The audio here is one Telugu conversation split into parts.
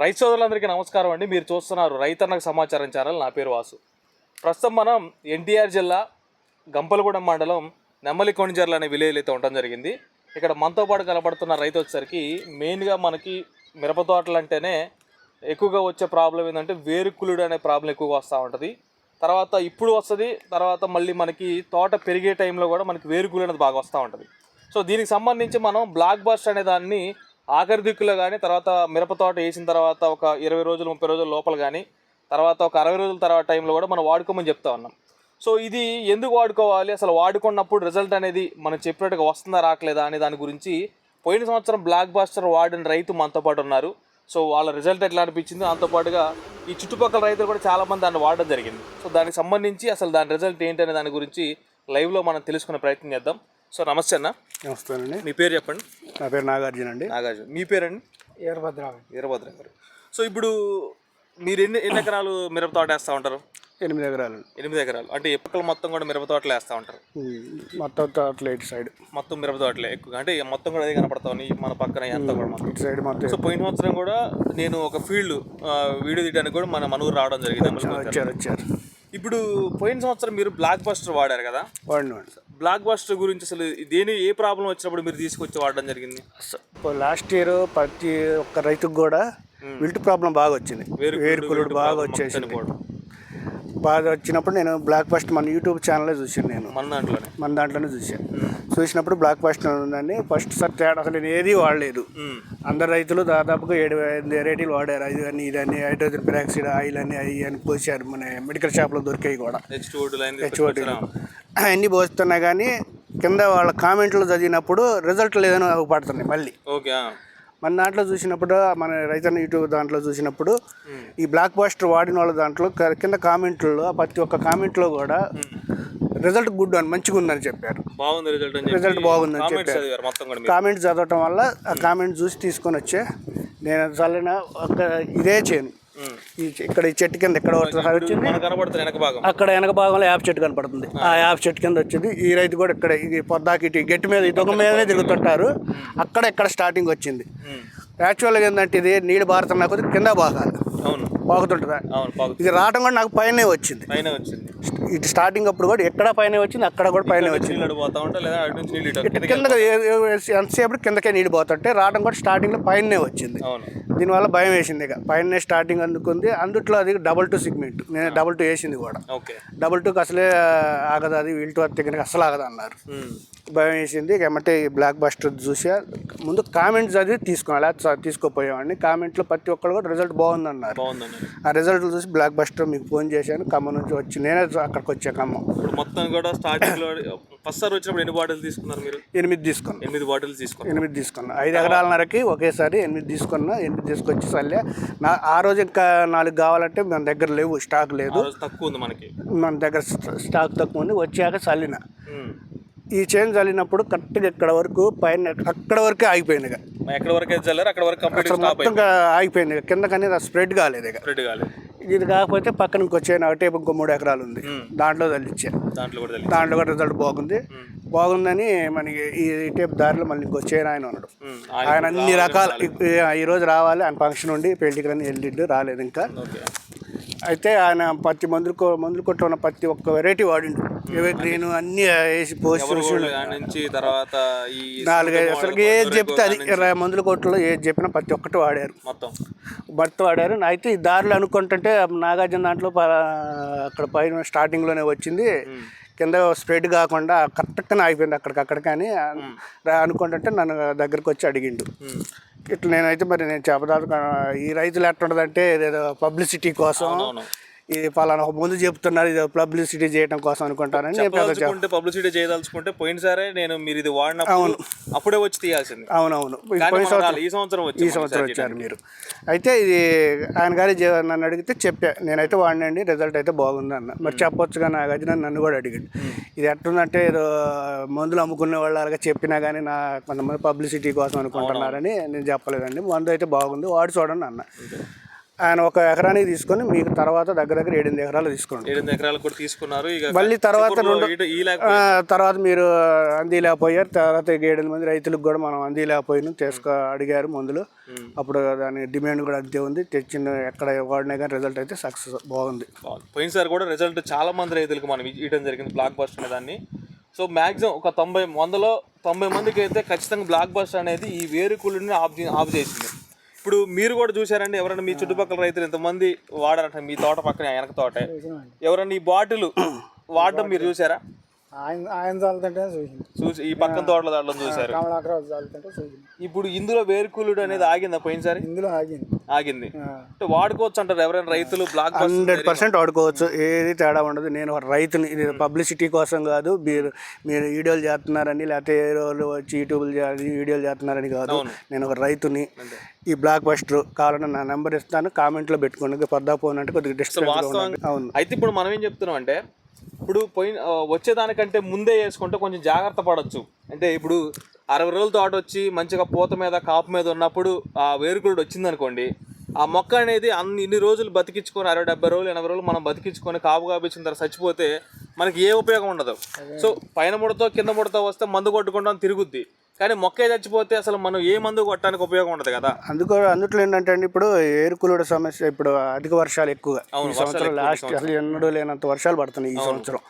రైతు సోదరులందరికీ నమస్కారం అండి. మీరు చూస్తున్నారు రైతన్నకు సమాచారం ఛానల్. నా పేరు వాసు. ప్రస్తుతం మనం ఎన్టీఆర్ జిల్లా గంపలగూడెం మండలం నెమ్మలి కొణిజర్ల అనే విలేజ్ అయితే ఉండడం జరిగింది. ఇక్కడ మనతో పాటు కనబడుతున్న రైతు వచ్చేసరికి మెయిన్గా మనకి మిరప తోటలు అంటేనే ఎక్కువగా వచ్చే ప్రాబ్లం ఏంటంటే వేరుకులుడు అనే ప్రాబ్లం ఎక్కువగా వస్తూ ఉంటుంది. తర్వాత ఇప్పుడు వస్తుంది తర్వాత మళ్ళీ మనకి తోట పెరిగే టైంలో కూడా మనకి వేరుకులు అనేది బాగా వస్తూ ఉంటుంది. సో దీనికి సంబంధించి మనం బ్లాక్ బస్ట్ అనే దాన్ని ఆఖరి దిక్కులో కానీ తర్వాత మిరప తోట వేసిన తర్వాత ఒక ఇరవై రోజులు ముప్పై రోజుల లోపల కానీ తర్వాత ఒక అరవై రోజుల తర్వాత టైంలో కూడా మనం వాడుకోమని చెప్తా ఉన్నాం. సో ఇది ఎందుకు వాడుకోవాలి? అసలు వాడుకున్నప్పుడు రిజల్ట్ అనేది మనం చెప్పినట్టుగా వస్తుందా రావట్లేదా అనే దాని గురించి పోయిన సంవత్సరం బ్లాక్ బాస్టర్ వాడిన రైతు మనతో పాటు ఉన్నారు. సో వాళ్ళ రిజల్ట్ ఎట్లా అనిపించింది దాంతో పాటుగా ఈ చుట్టుపక్కల రైతులు కూడా చాలామంది దాన్ని వాడడం జరిగింది. సో దానికి సంబంధించి అసలు దాని రిజల్ట్ ఏంటి అనే దాని గురించి లైవ్లో మనం తెలుసుకునే ప్రయత్నం చేద్దాం. సో నమస్తే అన్న. నమస్తేనండి మీ పేరు చెప్పండి. నా పేరు నాగార్జున అండి. నాగార్జున. మీ పేరండి? వీరభద్రావు వీరభద్ర గారు. సో ఇప్పుడు మీరు ఎన్ని ఎన్ని ఎకరాలు మిరప తోట వేస్తూ ఉంటారు? ఎనిమిది ఎకరాలు ఎనిమిది ఎకరాలు. అంటే ఎప్పటికలు మొత్తం కూడా మిరప తోటలు వేస్తూ ఉంటారు? మొత్తం తోటలు ఇటు సైడ్. మొత్తం మిరప తోటలే ఎక్కువగా. అంటే మొత్తం కూడా అదే కనపడతాం ఈ మన పక్కన ఎంత కూడా మొత్తం. ఇటు సైడ్ మొత్తం సో పోయిన సంవత్సరం కూడా నేను ఒక ఫీల్డ్ వీడియో తీయడానికి కూడా మన మనూరు రావడం జరిగింది. వచ్చారు వచ్చారు ఇప్పుడు పోయిన సంవత్సరం మీరు బ్లాక్ బస్టర్ వాడారు కదా? వాడిని వాడి బ్లాక్ బస్టర్ గురించి అసలు దేని ఏ ప్రాబ్లం వచ్చినప్పుడు మీరు తీసుకొచ్చి వాడడం జరిగింది? లాస్ట్ ఇయర్ ప్రతి ఒక్క రైతుకు కూడా విల్ట్ ప్రాబ్లం బాగా వచ్చింది. వేరుకులుడు బాగా వచ్చేసింది. బాగా వచ్చినప్పుడు నేను బ్లాక్ బస్ట్ మన యూట్యూబ్ ఛానల్లో చూసాను నేను. మన దాంట్లోనే? మన దాంట్లోనే చూసాను చూసినప్పుడు బ్లాక్ బస్ట్ ఉందని ఫస్ట్ సార్ తేడా అసలు నేను ఏది వాడలేదు. అందరు రైతులు దాదాపుగా ఏడు ఎనిమిది వెరైటీలు వాడారు. అది అని ఇదని హైడ్రోజన్ పెరాక్సైడ్ ఆయిల్ అని అవి అని పోసారు మన మెడికల్ షాప్లో దొరికాయి కూడా. హెచ్ టూ లైన్ హెచ్ఓటీలు అన్నీ పోస్తున్నా కానీ కింద వాళ్ళ కామెంట్లు చదివినప్పుడు రిజల్ట్ లేదని పడుతున్నాయి మళ్ళీ. ఓకే మన దాంట్లో చూసినప్పుడు మన రైతన్న యూట్యూబ్ దాంట్లో చూసినప్పుడు ఈ బ్లాక్ బాస్టర్ వాడిన వాళ్ళ దాంట్లో కింద కామెంట్లో ప్రతి ఒక్క కామెంట్లో కూడా రిజల్ట్ గుడ్ అని మంచిగా ఉందని చెప్పారు. బాగుంది రిజల్ట్ రిజల్ట్ బాగుందని కామెంట్స్ చెప్పారు. కామెంట్ చదవటం వల్ల ఆ కామెంట్ చూసి తీసుకొని వచ్చే నేను చల్లిన ఒక ఇదే చేయను ఇక్కడ ఈ చెట్టు కింద ఎక్కడ వచ్చింది. అక్కడ వెనక భాగంలో యాప్ చెట్టు కనపడుతుంది. ఆ. యాప్ చెట్టు కింద వచ్చింది. ఈ రైతు కూడా ఇక్కడ ఇది పొద్దాకి ఇటు గట్టి మీద ఈ దొంగ మీదనే తిరుగుతుంటారు. అక్కడ ఇక్కడ స్టార్టింగ్ వచ్చింది. యాక్చువల్గా ఏంటంటే ఇది నీళ్ళు బారుతున్నా కొద్ది కింద బాగాలి. అవును. బాగుతుంటుందా? అవును పాకు ఇది రావటం కూడా నాకు పైనే వచ్చింది. పైన వచ్చింది. ఇటు స్టార్టింగ్ అప్పుడు కూడా ఎక్కడ పైన వచ్చింది అక్కడ కూడా పైన వచ్చింది. పోతా ఉంటా లేదా అటు నుంచి నీళ్ళు ఇటు ఇటు కింద ఎంతసేపు కిందకే నీళ్ళు పోతుంటే రావడం కూడా స్టార్టింగ్లో పైనే వచ్చింది. దీనివల్ల భయం వేసింది ఇక. పైన స్టార్టింగ్ అందుకుంది. అందుట్లో అది డబల్ టూ సిగ్మెంట్ నేను డబల్ టూ వేసింది కూడా. ఓకే. డబుల్ టూకి అసలే ఆగదు అది. వీల్ టూ దగ్గర అసలు ఆగదు అన్నారు. భయం వేసింది. ఇక ఏమంటే ఈ బ్లాక్ బస్టర్ చూసా. ముందు కామెంట్ చదివి తీసుకున్నాను అలా తీసుకోపోయామండి కామెంట్లో ప్రతి ఒక్కరు కూడా రిజల్ట్ బాగుంది అన్నారు బాగుందండి ఆ రిజల్ట్ చూసి బ్లాక్ బస్టర్ మీకు ఫోన్ చేశాను. ఖమ్మం నుంచి వచ్చి నేనే అక్కడికి వచ్చా ఖమ్మం ఇప్పుడు మొత్తం కూడా స్టార్టింగ్లో ఫస్ట్ సార్ వచ్చినప్పుడు ఎన్ని బాటిల్స్ తీసుకున్నారు మీరు? ఎనిమిది తీసుకున్నా. ఎనిమిది బాటిల్స్ తీసుకున్నారు. ఎనిమిది తీసుకున్నా. ఐదు ఎకరాలన్నరకి ఒకేసారి ఎనిమిది తీసుకున్నా ఎనిమిది తీసుకొచ్చి చల్లే నా ఆ రోజు ఇంకా నాలుగు కావాలంటే మన దగ్గర లేవు స్టాక్ లేదు. రోజు తక్కువ ఉంది మనకి. మన దగ్గర స్టాక్ తక్కువ ఉంది. వచ్చాక చల్లిన. ఈ చేంజ్ చల్లినప్పుడు కరెక్ట్గా ఇక్కడ వరకు పైన అక్కడ వరకే ఆగిపోయింది ఇక. ఎక్కడ వరకు చల్లారు అక్కడ వరకు మొత్తం ఆగిపోయింది ఇక. కింద కానీ స్ప్రెడ్ కాలేదు ఇక. స్ప్రెడ్ కాలేదు. ఇది కాకపోతే పక్కన ఇంకొచ్చే ఒకటే ఇంకో మూడు ఎకరాలు ఉంది. దాంట్లో తల్లిచ్చా. దాంట్లో కూడా దాంట్లో కూడా రిజల్ట్ బాగుంది. బాగుందని మనకి ఈ టైప్ దారిలో మళ్ళీ ఇంకొచ్చే ఆయన ఉన్నాడు. ఆయన అన్ని రకాల ఈ- ఈ రోజు రావాలి. ఆయన ఫంక్షన్ ఉండి పెళ్ళికి రని వెళ్ళిండు రాలేదు ఇంకా. అయితే ఆయన ప్రతి మందులు మందులు కొట్టు ఉన్న ప్రతి ఒక్క వెరైటీ వాడిండు. ఎవే గ్రీన్ అన్ని వేసి పోసి నుంచి తర్వాత ఈ నాలుగైదు అసలు ఏది చెప్తే అది ఇరవై మందుల కొట్టులో ఏది చెప్పినా ప్రతి ఒక్కటి వాడారు. మొత్తం. భర్త వాడారు. అయితే ఈ దారిలో అనుకుంటుంటే నాగార్జున దాంట్లో అక్కడ పైన స్టార్టింగ్లోనే వచ్చింది. కింద స్ప్రెడ్ కాకుండా కరెక్ట్గానే అయిపోయింది అక్కడికక్కడ కానీ. అనుకుంటుంటే నన్ను దగ్గరకు వచ్చి అడిగిండు. ఇట్లా నేనైతే మరి నేను చెప్పదాలు ఈ రైతులు ఎట్టుండదంటే ఏదో పబ్లిసిటీ కోసం అవును ఈ పలానా ఒక ముందు చెప్తున్నారు ఇది పబ్లిసిటీ చేయడం కోసం చెప్పదలుచుకుంటే పబ్లిసిటీ చేయదలుచుకుంటే పోయినసారే నేను మీరు ఇది వాడినప్పుడు అప్పుడే వచ్చి తీయాల్సింది. అవునవును. ఇది. ఈ సంవత్సరం వచ్చి ఈ సంవత్సరం వచ్చారు మీరు. అయితే ఇది ఆయన గారి నన్ను అడిగితే చెప్పా. నేనైతే వాడినండి రిజల్ట్ అయితే బాగుంది అన్న. మరి చెప్పొచ్చు కానీ నాగార్జున నన్ను కూడా అడిగాడు. ఇది ఎట్టుందంటే ఏదో మందులు అమ్ముకునే వాళ్ళు అలాగా చెప్పినా కానీ నా కొంతమంది పబ్లిసిటీ కోసం అనుకుంటున్నారని నేను చెప్పలేదండి. మందు అయితే బాగుంది వాడి చూడండి అన్న. ఆయన ఒక ఎకరానికి తీసుకొని మీకు తర్వాత దగ్గర దగ్గర ఏడెనిమిది ఎకరాలు తీసుకోండి. ఏడెనిమిది ఎకరాలకు కూడా తీసుకున్నారు. ఇక మళ్ళీ తర్వాత రెండు- తర్వాత మీరు అందిలేకపోయారు తర్వాత ఏడెనిమిది మంది రైతులకు కూడా మనం అందిలేకపోయినాం తీసుకో అడిగారు మందులు. అప్పుడు దాని డిమాండ్ కూడా అంతే ఉంది. తెచ్చిన ఎక్కడ వాడినా కానీ రిజల్ట్ అయితే సక్సెస్ బాగుంది. పోయినసారి కూడా రిజల్ట్ చాలా మంది రైతులకు మనం ఇవ్వడం జరిగింది బ్లాక్ బస్టర్ అనే దాన్ని. సో మ్యాక్సిమం ఒక తొంభై వందలో తొంభై మందికి అయితే ఖచ్చితంగా బ్లాక్ బస్టర్ అనేది ఈ వేరుకుళ్ళని ఆఫ్ ఆఫ్ చేసింది. ఇప్పుడు మీరు కూడా చూసారండి ఎవరైనా మీ చుట్టుపక్కల రైతులు ఎంతమంది వాడారంట మీ తోట పక్కన వెనక తోటే. ఎవరైనా ఈ బాటిల్ వాడడం మీరు చూసారా ఆయన ఆయన చాలుతుంటే చూసింది. చూసి ఈ పక్కన తోటల దాంట్లో చూసారు కమలాకరావు చాలుతుంటే చూసింది. ఇప్పుడు ఇందులో వేరుకుళ్ళుడు అనేది ఆగిందా? పోయినసారి? ఇందులో ఆగింది. ఆగింది. అంటే వాడుకోవచ్చు అంటారు ఎవరైనా రైతులు బ్లాక్ బస్టర్ హండ్రెడ్ పర్సెంట్ వాడుకోవచ్చు. ఏది తేడా ఉండదు. నేను ఒక రైతుని ఇది పబ్లిసిటీ కోసం కాదు. మీరు మీరు వీడియోలు చేస్తున్నారని లేకపోతే ఏ రోజులు వచ్చి యూట్యూబ్లు వీడియోలు చేస్తున్నారని కాదు. నేను ఒక రైతుని ఈ బ్లాక్ బస్టర్ కావాలంటే నా నెంబర్ ఇస్తాను. కామెంట్లో పెట్టుకోండి. పొద్దా ఫోన్ అంటే కొద్దిగా వాస్తవంగా అవును. అయితే ఇప్పుడు మనం ఏం చెప్తున్నాం అంటే ఇప్పుడు పోయిన వచ్చేదానికంటే ముందే వేసుకుంటే కొంచెం జాగ్రత్త పడవచ్చు అంటే ఇప్పుడు అరవై రోజుల తోట వచ్చి మంచిగా పూత మీద కాపు మీద ఉన్నప్పుడు ఆ వేరుకుడు వచ్చిందనుకోండి ఆ మొక్క అనేది అన్ని ఇన్ని రోజులు బతికించుకొని అరవై డెబ్బై రోజులు ఎనభై రోజులు మనం బతికించుకొని కాపు కాపించిన తర్వాత చచ్చిపోతే మనకి ఏ ఉపయోగం ఉండదు. సో పైన ముడతో కింద ముడతో వస్తే మందు కొట్టుకుంటాం తిరుగుద్ది. కానీ మొక్కే చచ్చిపోతే అసలు మనం ఏ మందు కొట్టడానికి ఉపయోగం ఉండదు కదా. అందుకో అందుట్లో ఏంటంటే అండి ఇప్పుడు ఏరుకులుడు సమస్య ఇప్పుడు అధిక వర్షాలు ఎక్కువగా. ఈ సంవత్సరం లాస్ట్ అసలు ఎన్నడూ లేనంత వర్షాలు పడుతున్నాయి ఈ సంవత్సరం.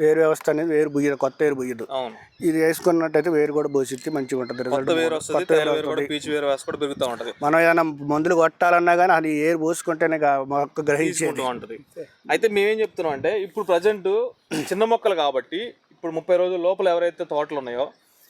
వేరు వ్యవస్థ అనేది వేరు బుయ్యదు కొత్త వేరు బుయ్యదు. ఇది వేసుకున్నట్టయితే వేరు కూడా పోసిద్ది మంచిగా ఉంటుంది. రిజల్ట్ వేరు వస్తుంది ఉంటుంది. మనం ఏదైనా మందులు కొట్టాలన్నా కానీ అది ఏరు పోసుకుంటేనే మొక్క గ్రహించేది. ఉంటుంది. అయితే మేమేం చెప్తున్నాం అంటే ఇప్పుడు ప్రజెంట్ చిన్న మొక్కలు కాబట్టి ఇప్పుడు ముప్పై రోజుల లోపల ఎవరైతే తోటలు ఉన్నాయో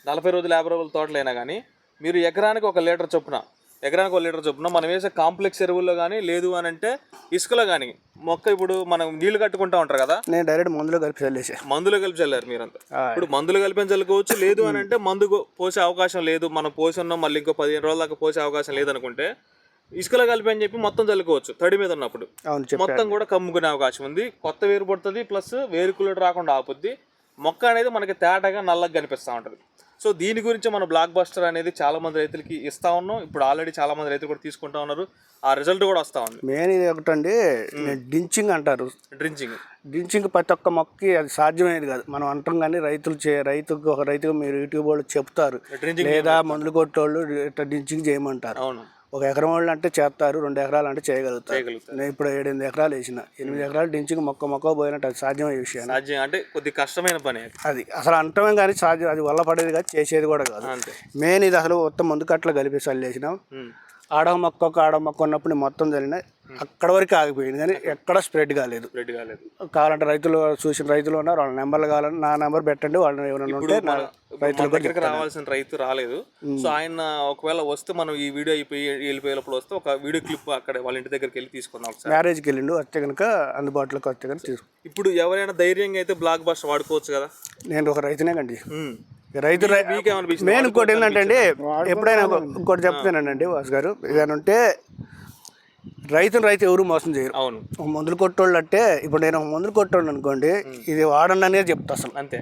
నలభై రోజులు యాభై రోజుల తోటలు అయినా కానీ మీరు ఎకరానికి ఒక లీటర్ చొప్పున ఎకరానికి ఒక లీటర్ చొప్పున మనం వేసే కాంప్లెక్స్ ఎరువుల్లో కానీ లేదు అని అంటే ఇసుకలో కానీ మొక్క ఇప్పుడు మనం నీళ్ళు కట్టుకుంటా ఉంటారు కదా? నేను డైరెక్ట్ మందులు కలిపి చల్లేసా. మందులు కలిపి చల్లారు మీరంతా. ఇప్పుడు మందులు కలిపి చల్లుకోవచ్చు? లేదు అని అంటే మందు పోసే అవకాశం లేదు. మనం పోసి ఉన్నాం మళ్ళీ ఇంకో పదిహేను రోజుల దాకా పోసే అవకాశం లేదనుకుంటే ఇసుకలో కలిపి అని చెప్పి మొత్తం చల్లుకోవచ్చు తడి మీద ఉన్నప్పుడు. మొత్తం కూడా కమ్ముకునే అవకాశం ఉంది. కొత్త వేరు పడుతుంది ప్లస్ వేరుకులు రాకుండా ఆపుద్ది. మొక్క అనేది మనకి తేటగా నల్లగా కనిపిస్తూ ఉంటుంది. సో దీని గురించి మన బ్లాక్ బస్టర్ అనేది చాలా మంది రైతులకి ఇస్తా ఉన్నాం. ఇప్పుడు ఆల్రెడీ చాలా మంది రైతులు కూడా తీసుకుంటా ఉన్నారు. ఆ రిజల్ట్ కూడా వస్తూ ఉంది. మెయిన్ ఇది ఒకటండి డించింగ్ అంటారు. డ్రించింగ్ డించింగ్ ప్రతి ఒక్క మొక్కకి అది సాధ్యమయ్యేది కాదు. మనం అంటాం కానీ రైతులు చే రైతుకు ఒక రైతుకు మీరు యూట్యూబ్ వాళ్ళు చెప్తారు. లేదా మందులు కొట్టేవాళ్ళు ఇట్లా డించింగ్ చేయమంటారు. అవును. ఒక ఎకరం వాళ్ళు అంటే చేస్తారు రెండు ఎకరాలు అంటే చేయగలుగుతారు. నేను ఇప్పుడు ఏడెనిమిది ఎకరాలు వేసిన. ఎనిమిది ఎకరాలు డించింగ్ మొక్క మొక్క పోయినట్టు అది సాధ్యమయ్యే విషయం సాధ్యం. అంటే కొద్ది కష్టమైన పని అది. అసలు అంటమే కానీ సాధ్యం. అది వల్ల పడేది కాదు చేసేది కూడా కాదు. మెయిన్ ఇది అసలు మొత్తం ముందు కట్ల కలిపి చల్లేసినాం. ఆడవ మొక్క ఒక ఆడవ మొక్క ఉన్నప్పుడు నేను మొత్తం చల్లిన అక్కడ వరకు ఆగిపోయింది. కానీ ఎక్కడ స్ప్రెడ్ కాలేదు. రెడీ కాలేదు. కావాలంటే రైతులు చూసిన రైతులు ఉన్నారు. వాళ్ళ నెంబర్లు కావాలని నా నెంబర్ పెట్టండి. వాళ్ళని ఎవరైనా ఉంటే నా మన దగ్గరికి రావాల్సిన రైతు రాలేదు. సో ఆయన ఒకవేళ వస్తే మనం ఈ వీడియో అయిపోయి వెళ్ళిపోయేటప్పుడు వస్తే ఒక వీడియో క్లిప్ అక్కడ వాళ్ళ ఇంటి దగ్గరికి వెళ్ళి తీసుకుందాం మ్యారేజ్కి వెళ్ళిండు. వస్తే కనుక అందుబాటులోకి వస్తే కనుక తీసుకు. ఇప్పుడు ఎవరైనా ధైర్యంగా అయితే బ్లాక్ బస్ వాడుకోవచ్చు కదా? నేను ఒక రైతునే కండి. రైతు మెయిన్ ఇంకోటి ఏంటంటే అండి ఎప్పుడైనా ఇంకోటి చెప్తానండి వాసు గారు. ఏదైనా ఉంటే రైతుని రైతు ఎవరు మోసం చేయరు. అవును. ఒక మందులు కొట్టోళ్ళు అంటే ఇప్పుడు నేను ఒక మందులు కొట్టోళ్ళు అనుకోండి ఇది వాడండి అనేది చెప్తా అసలు. అంతే.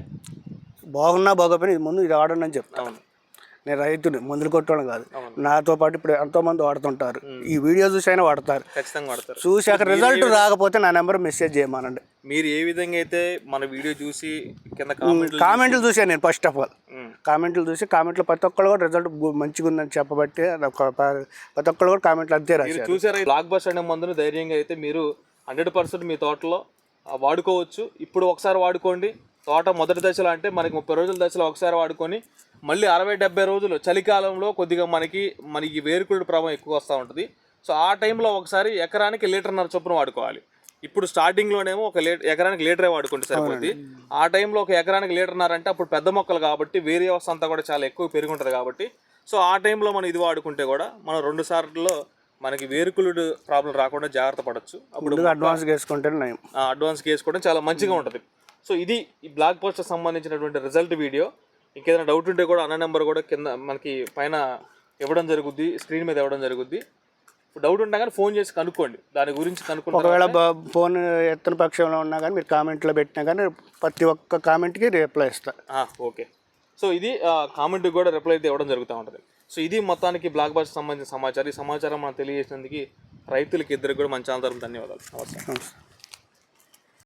బాగున్నా బాగోపోయినా ఇది ముందు ఇది వాడండి అని చెప్తా. అవును. నేను రైతుని మందులు కొట్టడం కాదు. నాతో పాటు ఇప్పుడు ఎంతో మంది వాడుతుంటారు. ఈ వీడియో చూసి అయినా వాడతారు. ఖచ్చితంగా వాడతారు. రిజల్ట్ రాకపోతే నా నెంబర్ మెసేజ్ చేయమనండి. మీరు ఏ విధంగా అయితే మన వీడియో చూసి కింద కామెంట్లు చూసాను నేను ఫస్ట్ ఆఫ్ ఆల్ కామెంట్లు చూసి కామెంట్లు ప్రతి ఒక్కళ్ళు కూడా రిజల్ట్ మంచిగా ఉందని చెప్పబట్టి ప్రతి ఒక్కళ్ళు కూడా కామెంట్లు అంతే రాశారు. చూసారా బ్లాక్ బస్ అనే మందుని ధైర్యంగా అయితే మీరు హండ్రెడ్ పర్సెంట్ మీ తోటలో వాడుకోవచ్చు. ఇప్పుడు ఒకసారి వాడుకోండి. తోట మొదటి దశలో అంటే మనకి ముప్పై రోజుల దశలో ఒకసారి వాడుకొని మళ్ళీ అరవై డెబ్బై రోజులు చలికాలంలో కొద్దిగా మనకి మనకి వేరుకుడు ప్రభావం ఎక్కువ వస్తూ ఉంటుంది. సో ఆ టైంలో ఒకసారి ఎకరానికి లీటర్న్నర చొప్పున వాడుకోవాలి. ఇప్పుడు స్టార్టింగ్లోనేమో ఒక లీటర్ ఎకరానికి లీటరే వాడుకుంటే సరిపోద్ది. ఆ టైంలో ఒక ఎకరానికి లీటర్న్నర అంటే అప్పుడు పెద్ద మొక్కలు కాబట్టి వేరే వ్యవస్థ అంతా కూడా చాలా ఎక్కువ పెరిగి ఉంటుంది కాబట్టి. సో ఆ టైంలో మనం ఇది వాడుకుంటే కూడా మనం రెండు సార్లు మనకి వేరుకులుడు ప్రాబ్లం రాకుండా జాగ్రత్త పడవచ్చు అప్పుడు అడ్వాన్స్ వేసుకుంటే అడ్వాన్స్ వేసుకోవడం చాలా మంచిగా ఉంటుంది. సో ఇది ఈ బ్లాక్ పోస్టర్ సంబంధించినటువంటి రిజల్ట్ వీడియో ఇంకేదైనా డౌట్ ఉంటే కూడా అన్న నెంబర్ కూడా కింద మనకి పైన ఇవ్వడం జరుగుద్ది స్క్రీన్ మీద ఇవ్వడం జరుగుద్ది. డౌట్ ఉన్నా కానీ ఫోన్ చేసి కనుక్కోండి. దాని గురించి కనుక్కుంటే ఒకవేళ ఫోన్ ఎత్తన పక్షంలో ఉన్నా కానీ మీరు కామెంట్లో పెట్టినా కానీ ప్రతి ఒక్క కామెంట్కి రిప్లై ఇస్తా. ఓకే. సో ఇది కామెంట్కి కూడా రిప్లై అయితే ఇవ్వడం జరుగుతూ ఉంటుంది. సో ఇది మొత్తానికి బ్లాక్ బస్ సంబంధించిన సమాచారం. ఈ సమాచారం మనం తెలియజేసినందుకు రైతులకి ఇద్దరికి కూడా మంచి ఆందోళన ధన్యవాదాలు. నమస్తే